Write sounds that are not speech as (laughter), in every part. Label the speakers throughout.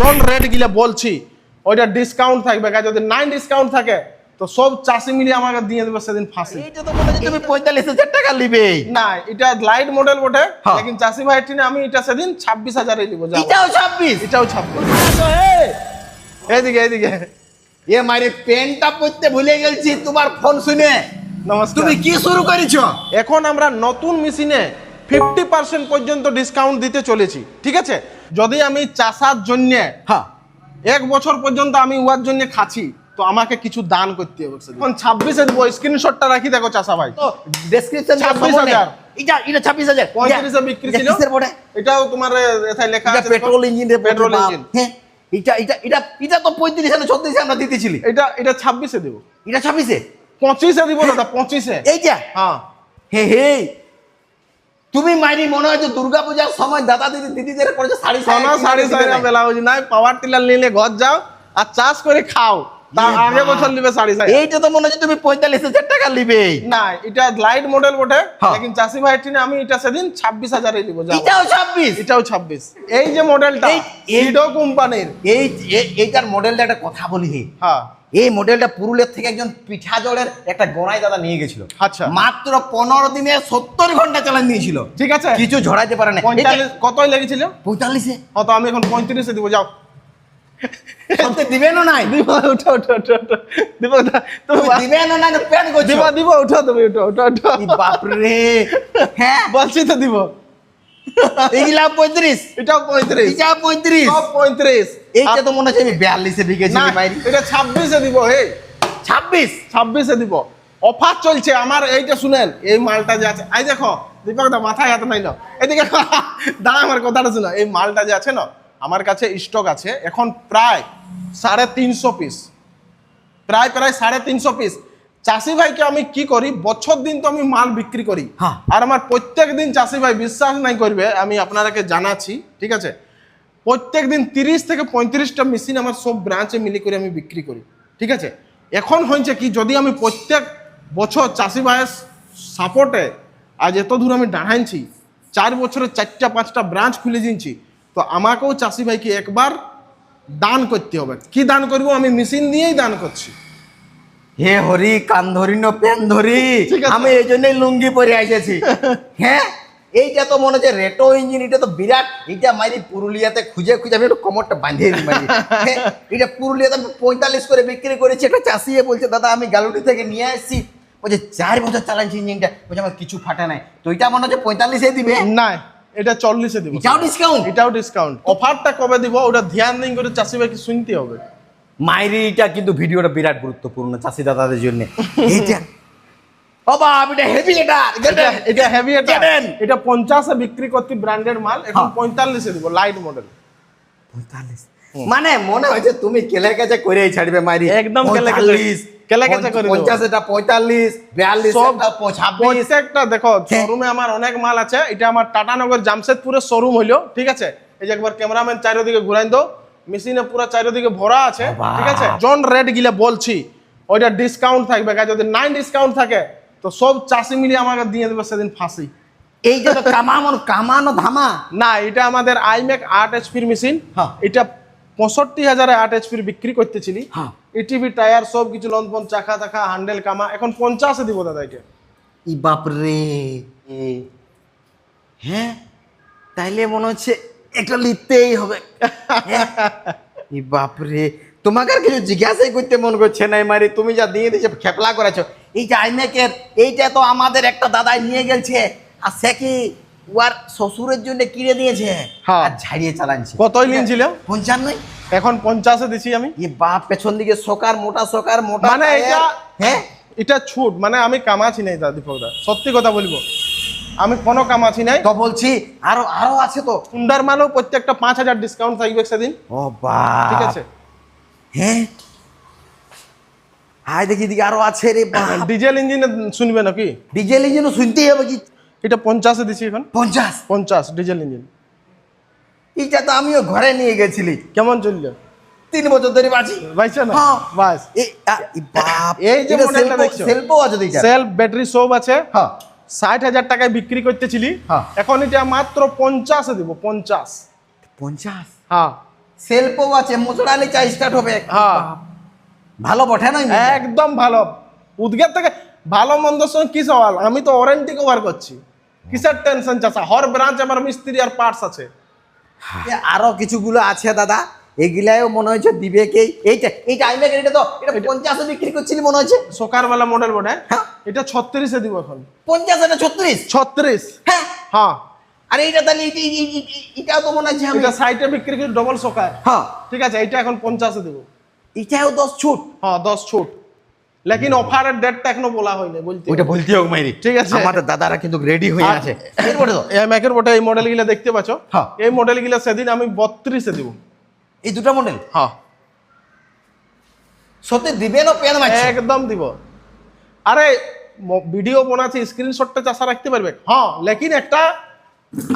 Speaker 1: কোন রেট গিলে বলছি ওইটা ডিসকাউন্ট থাকবে। যদি নাই ডিসকাউন্ট থাকে তো সব চাষি মিলিয়ে আমাকে দিয়ে দেবে সেদিন ফাঁসি।
Speaker 2: তো হচ্ছে তুমি পঁয়তাল্লিশ হাজার টাকা নিবে।
Speaker 1: না এটা লাইট মডেল বটে।
Speaker 2: হ্যাঁ।
Speaker 1: লেকিন চাষি ভাই টিনে আমি এটা সেদিন ছাব্বিশ হাজারে যাব
Speaker 2: এটাও ছাব্বিশ?
Speaker 1: এটাও ছাব্বিশ। এইদিকে এইদিকে।
Speaker 2: এ মারি পেনটা পড়তে ভুলে গেছি তোমার ফোন শুনে।
Speaker 1: নমস্কার।
Speaker 2: তুমি কি শুরু করেছ?
Speaker 1: এখন আমরা নতুন মেশিনে ফিফটি পার্সেন্ট পর্যন্ত ডিসকাউন্ট দিতে চলেছি ঠিক আছে? যদি আমি চাষার জন্য
Speaker 2: হ্যাঁ।
Speaker 1: এক বছর পর্যন্ত আমি উয়ার জন্য খাচ্ছি তো আমাকে কিছু দান করতে হবে এখন ছাব্বিশে দেবো স্ক্রিনশটটা রাখি দেখো চাষা ভাই
Speaker 2: ডেসক্রিপশন
Speaker 1: 26,000
Speaker 2: এটা এটা ছাব্বিশ হাজার।
Speaker 1: পঁয়ত্রিশে বিক্রি ছিল। এটাও তোমার এথায় লেখা আছে
Speaker 2: পেট্রোল ইঞ্জিন
Speaker 1: পেট্রোল ইঞ্জিন
Speaker 2: হ্যাঁ এটা এটা এটা এটা তো পঁয়ত্রিশ না ছত্রিশে আমরা দিতেছিলি।
Speaker 1: এটা এটা ছাব্বিশে দেবো।
Speaker 2: এটা ছাব্বিশে
Speaker 1: পঁচিশে দিব দাদা পঁচিশে
Speaker 2: এইটা?
Speaker 1: হ্যাঁ।
Speaker 2: হে হে। তুমি মাইরি মনে হয় যে দুর্গা পূজার সময় দাদা দিদি দিদিদের করেছে শাড়ি
Speaker 1: সোনা সাড়ে সাড়ে বেলা হচ্ছে নাই পাওয়ার টিলার নিলে ঘর যাও আর চাষ করে খাও। তার
Speaker 2: ইয়ে
Speaker 1: আগে বছর নিবে
Speaker 2: এইটা তো মনে হচ্ছে তুমি পঁয়তাল্লিশ হাজার টাকা নিবে।
Speaker 1: না এটা লাইট মডেল বটে।
Speaker 2: হ্যাঁ।
Speaker 1: লেকিন চাষি ভাই টিনে আমি এটা সেদিন ছাব্বিশ হাজারে
Speaker 2: এটাও ছাব্বিশ?
Speaker 1: এটাও ছাব্বিশ। এই যে মডেলটা কোম্পানির
Speaker 2: এই এইটার মডেলটা একটা কথা বলি
Speaker 1: হ্যাঁ।
Speaker 2: এই মডেলটা পুরুলিয়ার থেকে একজন পিঠা জলের একটা গোড়াই দাদা নিয়ে গেছিল।
Speaker 1: আচ্ছা।
Speaker 2: মাত্র পনেরো দিনে সত্তর ঘণ্টা চালান নিয়েছিল।
Speaker 1: ঠিক আছে।
Speaker 2: কিছু ঝড়াইতে পারে না
Speaker 1: পঁয়তাল্লিশ কতই লেগেছিল?
Speaker 2: পঁয়তাল্লিশে।
Speaker 1: ও তো আমি এখন পঁয়ত্রিশে দিব যাও।
Speaker 2: দিবেনও নাই।
Speaker 1: দিব উঠো উঠো উঠো দিব তুমি
Speaker 2: দিবেনও নাই না প্যান করছ
Speaker 1: দিব দিব উঠো তুমি উঠো উঠো উঠো।
Speaker 2: বাপরে। হ্যাঁ।
Speaker 1: বলছি তো দিব।
Speaker 2: পঁয়ত্রিশ।
Speaker 1: এটাও পঁয়ত্রিশ।
Speaker 2: পঁয়ত্রিশ।
Speaker 1: সব পঁয়ত্রিশ।
Speaker 2: এইটা তো মনে হচ্ছে আমি বিয়াল্লিশে
Speaker 1: এটা ছাব্বিশে দিব হে।
Speaker 2: ছাব্বিশ?
Speaker 1: ছাব্বিশে দিব। অফার চলছে আমার এইটা শুনেন এই মালটা যে আছে এই দেখো দীপক দা মাথায় হাত নাই না এদিকে (laughs) দাঁড়া আমার কথাটা শুনো এই মালটা যে আছে না আমার কাছে স্টক আছে এখন প্রায় সাড়ে তিনশো পিস প্রায় প্রায় সাড়ে তিনশো পিস চাষি ভাইকে আমি কি করি? বছর দিন তো আমি মাল বিক্রি করি।
Speaker 2: হ্যাঁ।
Speaker 1: আর আমার প্রত্যেক দিন চাষি ভাই বিশ্বাস নাই করবে আমি আপনারাকে জানাচ্ছি ঠিক আছে? প্রত্যেক দিন তিরিশ থেকে পঁয়ত্রিশটা মেশিন আমার সব ব্রাঞ্চে মিলি করে আমি বিক্রি করি ঠিক আছে? এখন হয়েছে কি যদি আমি প্রত্যেক বছর চাষি ভাইয়ের সাপোর্টে আজ এত দূর আমি দাঁড়াইছি চার বছরে চারটা পাঁচটা ব্রাঞ্চ খুলে দিয়েছি তো আমাকেও চাষি ভাইকে একবার দান করতে হবে। কি দান করব? আমি মেশিন দিয়েই দান করছি।
Speaker 2: হে হরি কান ধরি। ন প্যান ধরি আমি এই জন্যই লুঙ্গি পরে এসেছি। হ্যাঁ? এইটা তো মনে হচ্ছে রেটো ইঞ্জিন এটা তো বিরাট। এটা মাইরি পুরুলিয়াতে খুঁজে খুঁজে আমি একটু কোমরটা বাঁধিয়ে মাইরি। হ্যাঁ, এটা পুরুলিয়াতে আমি পঁয়তাল্লিশ করে বিক্রি করেছি। একটা চাষিয়ে বলছে দাদা আমি গালুটি থেকে নিয়ে আসছি বলছে চার বছর চালাচ্ছি ইঞ্জিনটা। বলছে আমার কিছু ফাটা নাই। তো এটা মনে হচ্ছে পঁয়তাল্লিশে দিবে?
Speaker 1: না এটা চল্লিশে দিব।
Speaker 2: এটাও ডিসকাউন্ট
Speaker 1: এটাও ডিসকাউন্ট অফারটা কবে দিব? ওটা ধ্যান দিন করে চাষি ভাইকে শুনতে হবে।
Speaker 2: মাইরিটা কিন্তু ভিডিওটা বিরাট গুরুত্বপূর্ণ চাষি দাদাদের জন্য। এইটা। এটা হেভি এটা
Speaker 1: এটা এটা হেভি এটা এটা পঞ্চাশে বিক্রি করতে ব্র্যান্ডেড মাল এখন
Speaker 2: হ্যাঁ।
Speaker 1: পঁয়তাল্লিশে দিব লাইট মডেল
Speaker 2: পঁয়তাল্লিশ। মানে মনে হয়েছে তুমি কেলে ছাড়বে মাইরি?
Speaker 1: একদম কেলে কেচে করে
Speaker 2: এটা
Speaker 1: প্রত্যেকটা দেখো
Speaker 2: হ্যাঁ।
Speaker 1: শোরুমে আমার অনেক মাল আছে। এটা আমার টাটানগর জামশেদপুরের শোরুম হইল ঠিক আছে? এই যে একবার ক্যামেরাম্যান চারিদিকে ঘুরাই দাও মেশিনে পুরো চারিদিকে ভরা আছে ঠিক আছে? জন রেট গিলে বলছি ওইটা ডিসকাউন্ট থাকবে যদি নাই ডিসকাউন্ট থাকে তো সব চাষি মিলিয়ে আমাকে দিয়ে দেবে সেদিন ফাঁসি।
Speaker 2: এই যে কামানো কামানো ধামা।
Speaker 1: না এটা আমাদের আইম্যাক আট এইচপির মেশিন
Speaker 2: হ্যাঁ।
Speaker 1: এটা পঁয়ষট্টি হাজারে আট এইচপির বিক্রি করতেছিলি।
Speaker 2: হ্যাঁ।
Speaker 1: ইটিভি টায়ার সব কিছু লঞ্চন চাকা টাকা হ্যান্ডেল কামা। এখন পঞ্চাশে দিব দাদা এটা
Speaker 2: ই বাপরে। হ্যাঁ তাইলে মনে হচ্ছে একটা লিখতেই হবে। বাপরে তোমাকে আর কিছু জিজ্ঞাসাই করতে মন করছে না মারি তুমি যা দিয়ে দিয়েছ খেপলা করেছ। এই যে আইমেকের এইটা তো আমাদের একটা দাদাই নিয়ে গেছে আর সে কি ওয়ার শ্বশুরের জন্য কিনে দিয়েছে?
Speaker 1: হ্যাঁ।
Speaker 2: আর ঝাড়িয়ে চালাচ্ছে
Speaker 1: কতই নিয়েছিল?
Speaker 2: পঞ্চান্নই।
Speaker 1: এখন পঞ্চাশে দিছি আমি।
Speaker 2: ই বাপ পেছন দিকে সকার মোটা সকার মোটা
Speaker 1: মানে এটা-
Speaker 2: হ্যাঁ?
Speaker 1: এটা ছুট মানে আমি কামাছি নাই দাদা সত্যি কথা বলব। আমি কোনো কাম আছি নাই।
Speaker 2: তো বলছি আরও আরও আছে তো।
Speaker 1: হুন্ডার মালও প্রত্যেকটা পাঁচ হাজার ডিসকাউন্ট থাকবে সেদিন
Speaker 2: ও বা
Speaker 1: ঠিক আছে?
Speaker 2: হ্যাঁ হাই দেখি দিকে আরও আছে রে
Speaker 1: ডিজেল ইঞ্জিনে শুনবে নাকি?
Speaker 2: ডিজেল ইঞ্জিন শুনতেই হবে কি?
Speaker 1: এটা পঞ্চাশে দিছি এখন।
Speaker 2: পঞ্চাশ?
Speaker 1: পঞ্চাশ ডিজেল ইঞ্জিন
Speaker 2: এইটা তো আমিও ঘরে নিয়ে গেছিলি।
Speaker 1: কেমন চলল?
Speaker 2: তিন বছর ধরে বাঁচি
Speaker 1: পাইছো না?
Speaker 2: হ্যাঁ।
Speaker 1: বাস।
Speaker 2: এই বাপ।
Speaker 1: এই যে।
Speaker 2: সেলফও আছে
Speaker 1: সেলফ ব্যাটারি সব আছে।
Speaker 2: হ্যাঁ।
Speaker 1: ষাট হাজার টাকায় বিক্রি করতেছিলি
Speaker 2: হ্যাঁ।
Speaker 1: এখন এটা মাত্র পঞ্চাশে দিব পঞ্চাশ।
Speaker 2: পঞ্চাশ?
Speaker 1: হ্যাঁ।
Speaker 2: সেলফও আছে মোচড়ালে চা স্টার্ট হবে।
Speaker 1: হ্যাঁ।
Speaker 2: ভালো বটে না
Speaker 1: একদম ভালো। উদ্গের থেকে ভালো মন্দ সঙ্গে কি সওয়াল? আমি তো ওয়ারেন্টি কভার করছি। কিসের টেনশন চাষা হর ব্রাঞ্চ আমার মিস্ত্রি আর পার্টস আছে।
Speaker 2: আরও কিছুগুলো আছে দাদা। এগুলাও মনে হচ্ছে দিবে কে এইটা এইটা আইমে এটা তো এটা পঞ্চাশে বিক্রি করছিলি মনে হচ্ছে
Speaker 1: সকারবেলা মডেল বটে।
Speaker 2: হ্যাঁ।
Speaker 1: এটা ছত্রিশে দিব এখন।
Speaker 2: পঞ্চাশ এটা ছত্রিশ?
Speaker 1: ছত্রিশ।
Speaker 2: হ্যাঁ।
Speaker 1: হ্যাঁ।
Speaker 2: আর এইটা তাহলে এই- এই- এই- এই- এটাও তো মনে হচ্ছে আমি।
Speaker 1: এটা সাইটে বিক্রি করি ডবল সকার
Speaker 2: হ্যাঁ।
Speaker 1: ঠিক আছে এটা এখন পঞ্চাশে দেবো।
Speaker 2: এটাও দশ ছুট?
Speaker 1: হ্যাঁ দশ ছুট। লেকিন অফারের ডেটটা এখনও বলা হয়নি বলতে
Speaker 2: ওইটা বলতে হোক মাইরি।
Speaker 1: ঠিক আছে।
Speaker 2: আমাদের দাদারা কিন্তু রেডি হয়ে আছে। এরপরে তো
Speaker 1: এই ম্যাকের বটে এই মডেলগুলা দেখতে পাচ্ছ?
Speaker 2: হ্যাঁ।
Speaker 1: এই মডেলগুলা সেদিন আমি বত্রিশে দিব।
Speaker 2: এই দুটা মডেল
Speaker 1: হ্যাঁ
Speaker 2: সত্যি দিবে না পেন মারছে?
Speaker 1: একদম দিব। আরে ভিডিও বানাচ্ছি স্ক্রিনশটটা চাষা রাখতে পারবে? হ্যাঁ লেকিন একটা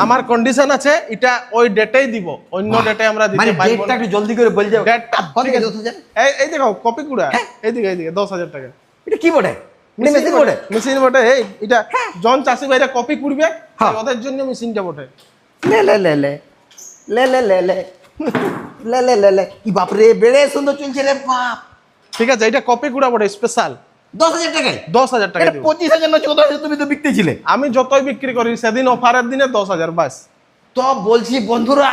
Speaker 1: আমার কন্ডিশন আছে এটা ওই ডেটেই দিব। অন্য ডেটে আমরা
Speaker 2: মানে
Speaker 1: দিতে পারব
Speaker 2: ডেটটা একটু জলদি করে বল যাও
Speaker 1: ডেটটা
Speaker 2: কত
Speaker 1: আছে। এই এই দেখো কপি কুড়া।
Speaker 2: হ্যাঁ।
Speaker 1: এইদিকে এইদিকে দশ হাজার টাকা।
Speaker 2: এটা কি বটে মেশিন বটে
Speaker 1: মেশিন বটে এই এটা জন চাষি ভাইরা কপি কুড়বে
Speaker 2: হ্যাঁ।
Speaker 1: ওদের জন্য মেশিনটা বটে।
Speaker 2: লে লে লে। লে লে লে লে। লে লে লে লে। লে ই বাপরে বেড়ে সুন্দর চলছে রে বাপ।
Speaker 1: ঠিক আছে এটা কপি কুড়া বটে স্পেশাল
Speaker 2: দশ হাজার টাকায়?
Speaker 1: দশ হাজার টাকা
Speaker 2: পঁচিশ হাজার না চৌদ্দ হাজার তুমি তো বিকতেছিলে
Speaker 1: আমি যতই বিক্রি করি সেদিন অফারের দিনে দশ হাজার বাস।
Speaker 2: তো বলছি বন্ধুরা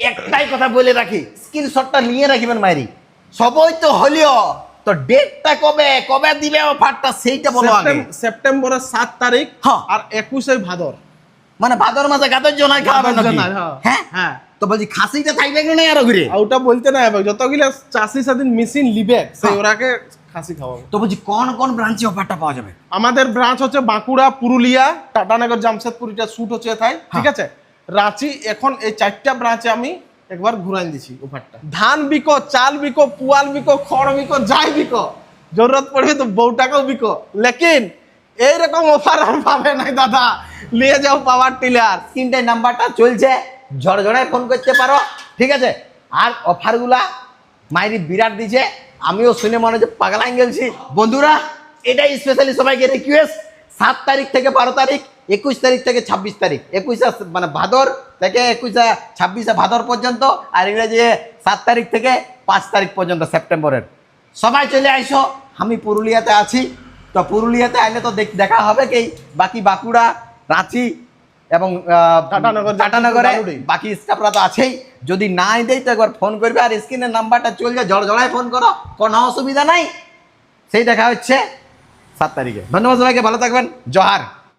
Speaker 2: একটাই কথা বলে রাখি স্ক্রিনশটটা নিয়ে রাখিবেন মাইরি। সবই তো হলিও তো ডেটটা কবে কবে দিবে অফারটা সেইটা বলো আগে।
Speaker 1: সেপ্টেম- সেপ্টেম্বরের সাত তারিখ
Speaker 2: হ্যাঁ।
Speaker 1: আর একুশে ভাদর।
Speaker 2: মানে ভাদর মাসে গাদর জনায় খাওয়াবেন
Speaker 1: হ্যাঁ।
Speaker 2: হ্যাঁ?
Speaker 1: হ্যাঁ।
Speaker 2: তো বলছি খাসিটা থাকবে কি না আরও ঘুরে?
Speaker 1: ওটা বলতে না হবে যতগুলো চাষি সেদিন মেশিন লিবে সেই। ওরাকে খাসি খাওয়াবো।
Speaker 2: তো বলছি কোন কোন ব্রাঞ্চে অফারটা পাওয়া যাবে?
Speaker 1: আমাদের ব্রাঞ্চ হচ্ছে বাঁকুড়া পুরুলিয়া টাটানগর জামশেদপুর এটা শুট হচ্ছে তাই ঠিক
Speaker 2: হ্যাঁ।
Speaker 1: আছে? রাঁচি এখন এই চারটা ব্রাঞ্চে আমি একবার ঘুরাই দিছি অফারটা ধান বিকো চাল বিকো পুয়াল বিকো খড় বিকো যাই বিকো জরুরত পড়বে তো বউটাকেও বিকো। লেকিন এইরকম অফার আর পাবে নাই দাদা। নিয়ে যাও পাওয়ার টিলার
Speaker 2: তিনটে নাম্বারটা চলছে। ঝড়ঝড়ায় ফোন করতে পারো, ঠিক আছে? আর অফারগুলা মাইরি বিরাট দিছে, আমিও শুনে মনে হচ্ছে পাগলাইন গেলছি। বন্ধুরা, এটাই স্পেশালি সবাইকে রিকোয়েস্ট সাত তারিখ থেকে বারো তারিখ, একুশ তারিখ থেকে ছাব্বিশ তারিখ। একুশে মানে ভাদর থেকে একুশে, ছাব্বিশে ভাদর পর্যন্ত, আর ইংরেজি সাত তারিখ থেকে পাঁচ তারিখ পর্যন্ত সেপ্টেম্বরের। সবাই চলে আইসো, আমি পুরুলিয়াতে আছি। তো পুরুলিয়াতে আইলে তো দেখা হবে কি বাকি বাঁকুড়া, রাঁচি এবং
Speaker 1: টাটানগর।
Speaker 2: বাকি স্টাফরা তো আছেই। যদি নাই দেয় তো একবার ফোন করবে আর স্ক্রিনের নাম্বারটা চলছে জড়জড়ায় ফোন করো কোনো অসুবিধা নাই। সেই দেখা হচ্ছে সাত তারিখে। ধন্যবাদ সবাইকে ভালো থাকবেন। জহার।